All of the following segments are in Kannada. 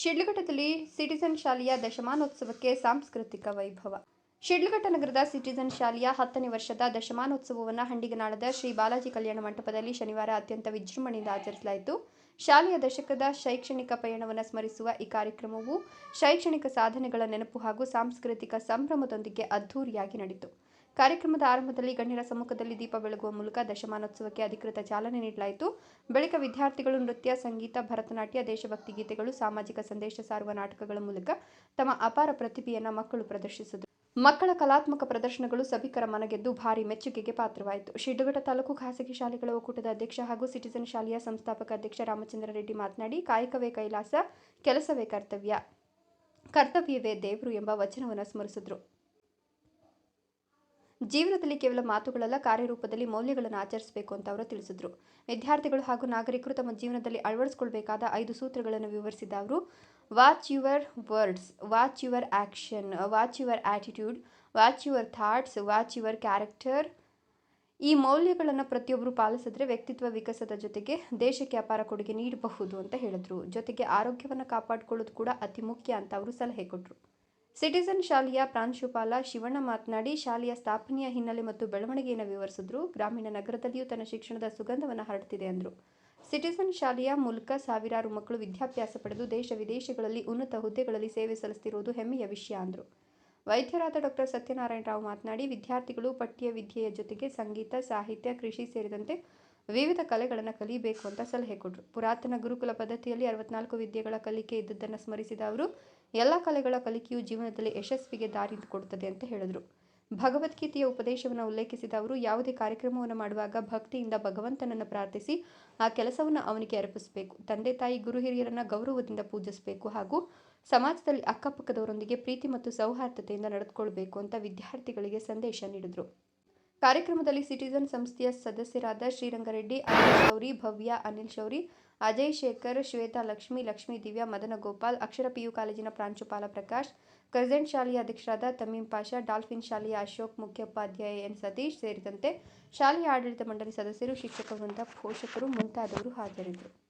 ಶಿಡ್ಲಘಟ್ಟದಲ್ಲಿ ಸಿಟಿಸನ್ ಶಾಲೆಯ ದಶಮಾನೋತ್ಸವಕ್ಕೆ ಸಾಂಸ್ಕೃತಿಕ ವೈಭವ. ಶಿಡ್ಲಘಟ್ಟ ನಗರದ ಸಿಟಿಸನ್ ಶಾಲೆಯ ಹತ್ತನೇ ವರ್ಷದ ದಶಮಾನೋತ್ಸವವನ್ನು ಹಂಡಿಗನಾಳದ ಶ್ರೀ ಬಾಲಾಜಿ ಕಲ್ಯಾಣ ಮಂಟಪದಲ್ಲಿ ಶನಿವಾರ ಅತ್ಯಂತ ವಿಜೃಂಭಣೆಯಿಂದ ಆಚರಿಸಲಾಯಿತು. ಶಾಲೆಯ ದಶಕದ ಶೈಕ್ಷಣಿಕ ಪಯಣವನ್ನು ಸ್ಮರಿಸುವ ಈ ಕಾರ್ಯಕ್ರಮವು ಶೈಕ್ಷಣಿಕ ಸಾಧನೆಗಳ ನೆನಪು ಹಾಗೂ ಸಾಂಸ್ಕೃತಿಕ ಸಂಭ್ರಮದೊಂದಿಗೆ ಅದ್ಧೂರಿಯಾಗಿ ನಡೆಯಿತು ಕಾರ್ಯಕ್ರಮದ ಆರಂಭದಲ್ಲಿ ಗಣ್ಯರ ಸಮ್ಮುಖದಲ್ಲಿ ದೀಪ ಬೆಳಗುವ ಮೂಲಕ ದಶಮಾನೋತ್ಸವಕ್ಕೆ ಅಧಿಕೃತ ಚಾಲನೆ ನೀಡಲಾಯಿತು. ಬಳಿಕ ವಿದ್ಯಾರ್ಥಿಗಳು ನೃತ್ಯ, ಸಂಗೀತ, ಭರತನಾಟ್ಯ, ದೇಶಭಕ್ತಿ ಗೀತೆಗಳು, ಸಾಮಾಜಿಕ ಸಂದೇಶ ಸಾರುವ ನಾಟಕಗಳ ಮೂಲಕ ತಮ್ಮ ಅಪಾರ ಪ್ರತಿಭೆಯನ್ನು ಮಕ್ಕಳು ಪ್ರದರ್ಶಿಸಿದರು. ಮಕ್ಕಳ ಕಲಾತ್ಮಕ ಪ್ರದರ್ಶನಗಳು ಸಭಿಕರ ಮನಗೆದ್ದು ಭಾರಿ ಮೆಚ್ಚುಗೆಗೆ ಪಾತ್ರವಾಯಿತು. ಶಿಡ್ಲಘಟ್ಟ ತಾಲೂಕು ಖಾಸಗಿ ಶಾಲೆಗಳ ಒಕ್ಕೂಟದ ಅಧ್ಯಕ್ಷ ಹಾಗೂ ಸಿಟಿಸನ್ ಶಾಲೆಯ ಸಂಸ್ಥಾಪಕ ಅಧ್ಯಕ್ಷ ರಾಮಚಂದ್ರ ರೆಡ್ಡಿ ಮಾತನಾಡಿ, ಕಾಯಕವೇ ಕೈಲಾಸ, ಕೆಲಸವೇ ಕರ್ತವ್ಯ, ಕರ್ತವ್ಯವೇ ದೇವರು ಎಂಬ ವಚನವನ್ನು ಸ್ಮರಿಸಿದ್ರು. ಜೀವನದಲ್ಲಿ ಕೇವಲ ಮಾತುಗಳಲ್ಲ, ಕಾರ್ಯರೂಪದಲ್ಲಿ ಮೌಲ್ಯಗಳನ್ನು ಆಚರಿಸಬೇಕು ಅಂತ ಅವರು ತಿಳಿಸಿದರು. ವಿದ್ಯಾರ್ಥಿಗಳು ಹಾಗೂ ನಾಗರಿಕರು ತಮ್ಮ ಜೀವನದಲ್ಲಿ ಅಳವಡಿಸಿಕೊಳ್ಬೇಕಾದ ಐದು ಸೂತ್ರಗಳನ್ನು ವಿವರಿಸಿದ ಅವರು watch your words watch your action watch your attitude watch your thoughts watch your character ಈ ಮೌಲ್ಯಗಳನ್ನು ಪ್ರತಿಯೊಬ್ಬರು ಪಾಲಿಸಿದ್ರೆ ವ್ಯಕ್ತಿತ್ವ ವಿಕಸದ ಜೊತೆಗೆ ದೇಶಕ್ಕೆ ಅಪಾರ ಕೊಡುಗೆ ನೀಡಬಹುದು ಅಂತ ಹೇಳಿದ್ರು. ಜೊತೆಗೆ ಆರೋಗ್ಯವನ್ನು ಕಾಪಾಡಿಕೊಳ್ಳೋದು ಕೂಡ ಅತಿ ಮುಖ್ಯ ಅಂತ ಅವರು ಸಲಹೆ ಕೊಟ್ಟರು ಸಿಟಿಸನ್ ಶಾಲೆಯ ಪ್ರಾಂಶುಪಾಲ ಶಿವಣ್ಣ ಮಾತನಾಡಿ, ಶಾಲೆಯ ಸ್ಥಾಪನೆಯ ಹಿನ್ನೆಲೆ ಮತ್ತು ಬೆಳವಣಿಗೆಯನ್ನು ವಿವರಿಸಿದ್ರು. ಗ್ರಾಮೀಣ ನಗರದಲ್ಲಿಯೂ ತನ್ನ ಶಿಕ್ಷಣದ ಸುಗಂಧವನ್ನು ಹರಡುತ್ತಿದೆ ಎಂದರು ಸಿಟಿಸನ್ ಶಾಲೆಯ ಮೂಲಕ ಸಾವಿರಾರು ಮಕ್ಕಳು ವಿದ್ಯಾಭ್ಯಾಸ ಪಡೆದು ದೇಶ ವಿದೇಶಗಳಲ್ಲಿ ಉನ್ನತ ಹುದ್ದೆಗಳಲ್ಲಿ ಸೇವೆ ಸಲ್ಲಿಸುತ್ತಿರುವುದು ಹೆಮ್ಮೆಯ ವಿಷಯ ಅಂದರು. ವೈದ್ಯರಾದ ಡಾಕ್ಟರ್ ಸತ್ಯನಾರಾಯಣ ರಾವ್ ಮಾತನಾಡಿ, ವಿದ್ಯಾರ್ಥಿಗಳು ಪಠ್ಯ ವಿದ್ಯೆಯ ಜೊತೆಗೆ ಸಂಗೀತ, ಸಾಹಿತ್ಯ, ಕೃಷಿ ಸೇರಿದಂತೆ ವಿವಿಧ ಕಲೆಗಳನ್ನು ಕಲಿಯಬೇಕು ಅಂತ ಸಲಹೆ ಕೊಟ್ಟರು ಪುರಾತನ ಗುರುಕುಲ ಪದ್ಧತಿಯಲ್ಲಿ ಅರವತ್ನಾಲ್ಕು ವಿದ್ಯೆಗಳ ಕಲಿಕೆ ಇದ್ದದ್ದನ್ನು ಸ್ಮರಿಸಿದ ಅವರು ಎಲ್ಲ ಕಲೆಗಳ ಕಲಿಕೆಯು ಜೀವನದಲ್ಲಿ ಯಶಸ್ವಿಗೆ ದಾರಿ ಕೊಡುತ್ತದೆ ಅಂತ ಹೇಳಿದರು. ಭಗವದ್ಗೀತೆಯ ಉಪದೇಶವನ್ನು ಉಲ್ಲೇಖಿಸಿದ ಅವರು, ಯಾವುದೇ ಕಾರ್ಯಕ್ರಮವನ್ನು ಮಾಡುವಾಗ ಭಕ್ತಿಯಿಂದ ಭಗವಂತನನ್ನು ಪ್ರಾರ್ಥಿಸಿ, ಆ ಕೆಲಸವನ್ನು ಅವನಿಗೆ ಅರ್ಪಿಸಬೇಕು. ತಂದೆ ತಾಯಿ ಗುರು ಹಿರಿಯರನ್ನು ಗೌರವದಿಂದ ಪೂಜಿಸಬೇಕು ಹಾಗೂ ಸಮಾಜದಲ್ಲಿ ಅಕ್ಕಪಕ್ಕದವರೊಂದಿಗೆ ಪ್ರೀತಿ ಮತ್ತು ಸೌಹಾರ್ದತೆಯಿಂದ ನಡೆದುಕೊಳ್ಬೇಕು ಅಂತ ವಿದ್ಯಾರ್ಥಿಗಳಿಗೆ ಸಂದೇಶ ನೀಡಿದರು. ಕಾರ್ಯಕ್ರಮದಲ್ಲಿ ಸಿಟಿಜನ್ ಸಂಸ್ಥೆಯ ಸದಸ್ಯರಾದ ಶ್ರೀರಂಗರೆಡ್ಡಿ, ಅನಿಲ್ ಶೌರಿ, ಭವ್ಯ ಅನಿಲ್ ಶೌರಿ ಅಜಯ್ ಶೇಖರ್, ಶ್ವೇತಾ ಲಕ್ಷ್ಮಿ, ಲಕ್ಷ್ಮೀ ದಿವ್ಯಾ, ಮದನ ಗೋಪಾಲ್, ಅಕ್ಷರ ಪಿಯು ಕಾಲೇಜಿನ ಪ್ರಾಂಶುಪಾಲ ಪ್ರಕಾಶ್ ಕರ್ಜೆಂಟ್ ಶಾಲೆಯ ಅಧ್ಯಕ್ಷರಾದ ತಮೀಂ ಪಾಷಾ, ಡಾಲ್ಫಿನ್ ಶಾಲೆಯ ಅಶೋಕ್ ಮುಖ್ಯೋಪಾಧ್ಯಾಯ ಎನ್ ಸತೀಶ್ ಸೇರಿದಂತೆ ಶಾಲೆಯ ಆಡಳಿತ ಮಂಡಳಿ ಸದಸ್ಯರು, ಶಿಕ್ಷಕ ವೃಂದ, ಪೋಷಕರು ಮುಂತಾದವರು ಹಾಜರಿದ್ದರು.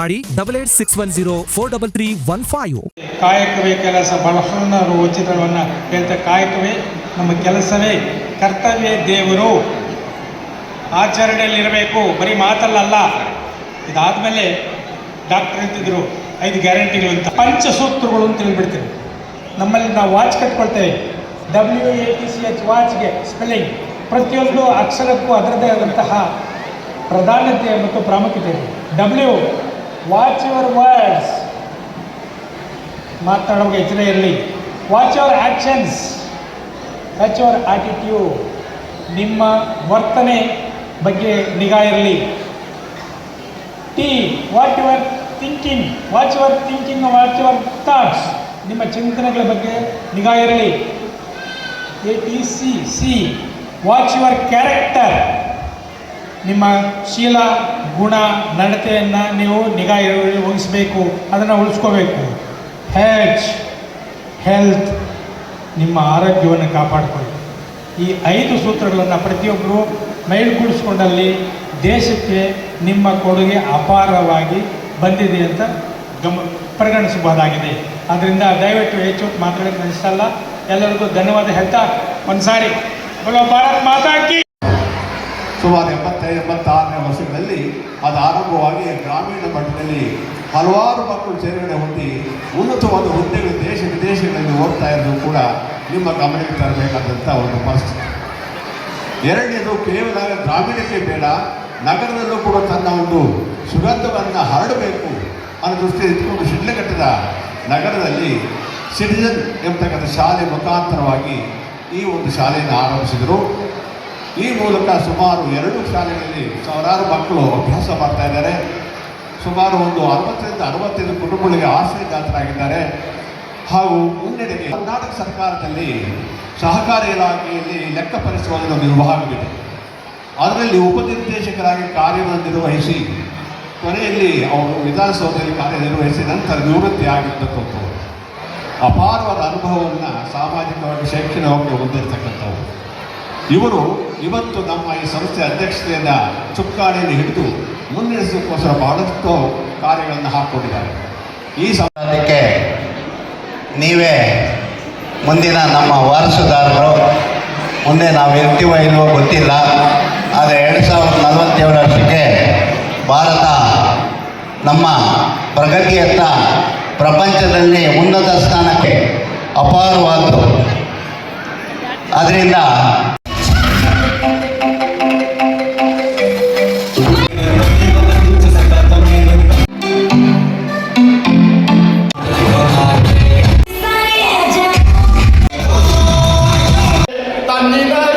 ಮಾಡಿ double eight six one zero four double three one five ಕಾಯಕವೇ ಕೆಲಸ ಬಹಳಷ್ಟು ಉಚಿತವನ್ನು ಹೇಳ್ತಾ ಕಾಯಕವೇ, ನಮ್ಮ ಕೆಲಸವೇ ಕರ್ತವ್ಯ ದೇವರು. ಆಚರಣೆಯಲ್ಲಿರಬೇಕು, ಬರೀ ಮಾತಲ್ಲಲ್ಲ. ಇದಾದಮೇಲೆ ಡಾಕ್ಟರ್ ಅಂತಿದ್ರು ಐದು ಗ್ಯಾರಂಟಿಗಳು ಅಂತ. ಪಂಚಸೂತ್ರಗಳು ಅಂತ ಹೇಳ್ಬಿಡ್ತೀವಿ ನಮ್ಮಲ್ಲಿ ನಾವು watch ಕಟ್ಕೊಳ್ತೇವೆ. W A T C H ವಾಚ್ಗೆ spelling ಪ್ರತಿಯೊಂದು ಅಕ್ಷರಕ್ಕೂ ಅದರದೇ ಆದಂತಹ ಪ್ರಧಾನತೆ ಮತ್ತು ಪ್ರಾಮುಖ್ಯತೆ ಇದೆ. ಡಬ್ಲ್ಯೂ ವಾಚ್ ಯುವರ್ ವರ್ಡ್ಸ್ ಮಾತನಾಡುವಾಗ ಎಚ್ಚರ ಇರಲಿ. Watch your actions watch your attitude ನಿಮ್ಮ ವರ್ತನೆ ಬಗ್ಗೆ ನಿಗಾ ಇರಲಿ. T what your thinking watch your thinking watch your thoughts ನಿಮ್ಮ ಚಿಂತನೆಗಳ ಬಗ್ಗೆ ನಿಗಾ ಇರಲಿ. A T C C watch your character ನಿಮ್ಮ ಶೀಲ, ಗುಣ, ನಡತೆಯನ್ನು ನೀವು ನಿಗಾ ವಹಿಸಬೇಕು ಅದನ್ನು ಉಳಿಸ್ಕೋಬೇಕು. ಹೆಚ್ ಹೆಲ್ತ್ ನಿಮ್ಮ ಆರೋಗ್ಯವನ್ನು ಕಾಪಾಡಿಕೊಳ್ಳಿ. ಈ ಐದು ಸೂತ್ರಗಳನ್ನು ಪ್ರತಿಯೊಬ್ಬರು ಮೈಗೂಡಿಸ್ಕೊಂಡಲ್ಲಿ ದೇಶಕ್ಕೆ ನಿಮ್ಮ ಕೊಡುಗೆ ಅಪಾರವಾಗಿ ಬಂದಿದೆ ಅಂತ ಗಮ, ಪರಿಗಣಿಸಬಹುದಾಗಿದೆ. ಆದ್ದರಿಂದ ದಯವಿಟ್ಟು ಹೆಚ್ಚು ಮಾತಾಡೋಕ್ಕೆ ಅನಿಸ್ತಲ್ಲ ಎಲ್ಲರಿಗೂ ಧನ್ಯವಾದ ಹೇಳ್ತಾ ಒಂದು ಸಾರಿ ಭಾರತ್ ಮಾತಾ ಕಿ ಸುಮಾರು ಎಂಬತ್ತೈದು ಎಂಬತ್ತಾರನೇ ವರ್ಷಗಳಲ್ಲಿ ಅದು ಆರಂಭವಾಗಿ ಗ್ರಾಮೀಣ ಮಟ್ಟದಲ್ಲಿ ಹಲವಾರು ಮಕ್ಕಳು ಸೇರ್ಗಡೆ ಹೊಂದಿ ಉನ್ನತವಾದ ಹುದ್ದೆಗಳು ದೇಶ ವಿದೇಶಗಳಲ್ಲಿ ಹೋಗ್ತಾ ಇರೋದು ಕೂಡ ನಿಮ್ಮ ಗಮನಕ್ಕೆ ತರಬೇಕಾದಂಥ ಒಂದು ಪರಿಸ್ಥಿತಿ. ಎರಡನೇದು ಕೇವಲ ಗ್ರಾಮೀಣಕ್ಕೆ ಬೇಡ, ನಗರದಲ್ಲೂ ಕೂಡ ತನ್ನ ಒಂದು ಸುಗಂಧವನ್ನು ಹರಡಬೇಕು ಅನ್ನೋ ದೃಷ್ಟಿ ಇಟ್ಕೊಂಡು ಶಿಡ್ಲಘಟ್ಟದ ನಗರದಲ್ಲಿ ಸಿಟಿಜನ್ ಎಂಬತಕ್ಕಂಥ ಶಾಲೆ ಮುಖಾಂತರವಾಗಿ ಈ ಒಂದು ಶಾಲೆಯನ್ನು ಆರಂಭಿಸಿದರು. ಈ ಮೂಲಕ ಸುಮಾರು ಎರಡು ಶಾಲೆಗಳಲ್ಲಿ ಸಾವಿರಾರು ಮಕ್ಕಳು ಅಭ್ಯಾಸ ಮಾಡ್ತಾ ಇದ್ದಾರೆ. ಸುಮಾರು ಒಂದು ಅರವತ್ತರಿಂದ ಅರವತ್ತೈದು ಕುಟುಂಬಗಳಿಗೆ ಆಶ್ರಯದಾತರಾಗಿದ್ದಾರೆ. ಹಾಗೂ ಮುನ್ನಡೆಗೆ ಕರ್ನಾಟಕ ಸರ್ಕಾರದಲ್ಲಿ ಸಹಕಾರ ಇಲಾಖೆಯಲ್ಲಿ ಲೆಕ್ಕ ಪರಿಶೋಧನೆ ಒಂದು ವಿಭಾಗವಿದೆ ಅದರಲ್ಲಿ ಉಪನಿರ್ದೇಶಕರಾಗಿ ಕಾರ್ಯವನ್ನು ನಿರ್ವಹಿಸಿ ಕೊನೆಯಲ್ಲಿ ಅವರು ವಿಧಾನಸೌಧದಲ್ಲಿ ಕಾರ್ಯನಿರ್ವಹಿಸಿ ನಂತರ ನಿವೃತ್ತಿ ಆಗಿರ್ತಕ್ಕಂಥವ್ರು ಅಪಾರವಾದ ಅನುಭವವನ್ನು ಸಾಮಾಜಿಕವಾಗಿ, ಶೈಕ್ಷಣಿಕವಾಗಿ ಹೊಂದಿರತಕ್ಕಂಥವ್ರು. ಇವರು ಇವತ್ತು ನಮ್ಮ ಈ ಸಂಸ್ಥೆ ಅಧ್ಯಕ್ಷತೆಯನ್ನು ಚುಕ್ಕಾಣಿಯಲ್ಲಿ ಹಿಡಿದು ಮುನ್ನಡೆಸೋಕ್ಕೋಸ್ಕರ ಬಹಳಷ್ಟು ಕಾರ್ಯಗಳನ್ನು ಹಾಕ್ಕೊಂಡಿದ್ದಾರೆ. ಈ ಸಮಾಜಕ್ಕೆ ನೀವೇ ಮುಂದಿನ ನಮ್ಮ ವಾರಸುದಾರರು, ಮುಂದೆ ನಾವು ಇರ್ತೀವೋ ಇಲ್ವೋ ಗೊತ್ತಿಲ್ಲ, ಆದರೆ ಎರಡು ಸಾವಿರದ ನಲವತ್ತೇಳು ವರ್ಷಕ್ಕೆ ಭಾರತ ನಮ್ಮ ಪ್ರಗತಿಯತ್ತ ಪ್ರಪಂಚದಲ್ಲಿ ಉನ್ನತ ಸ್ಥಾನಕ್ಕೆ ಅಪಾರವಾದ್ದು. ಅದರಿಂದ amiga.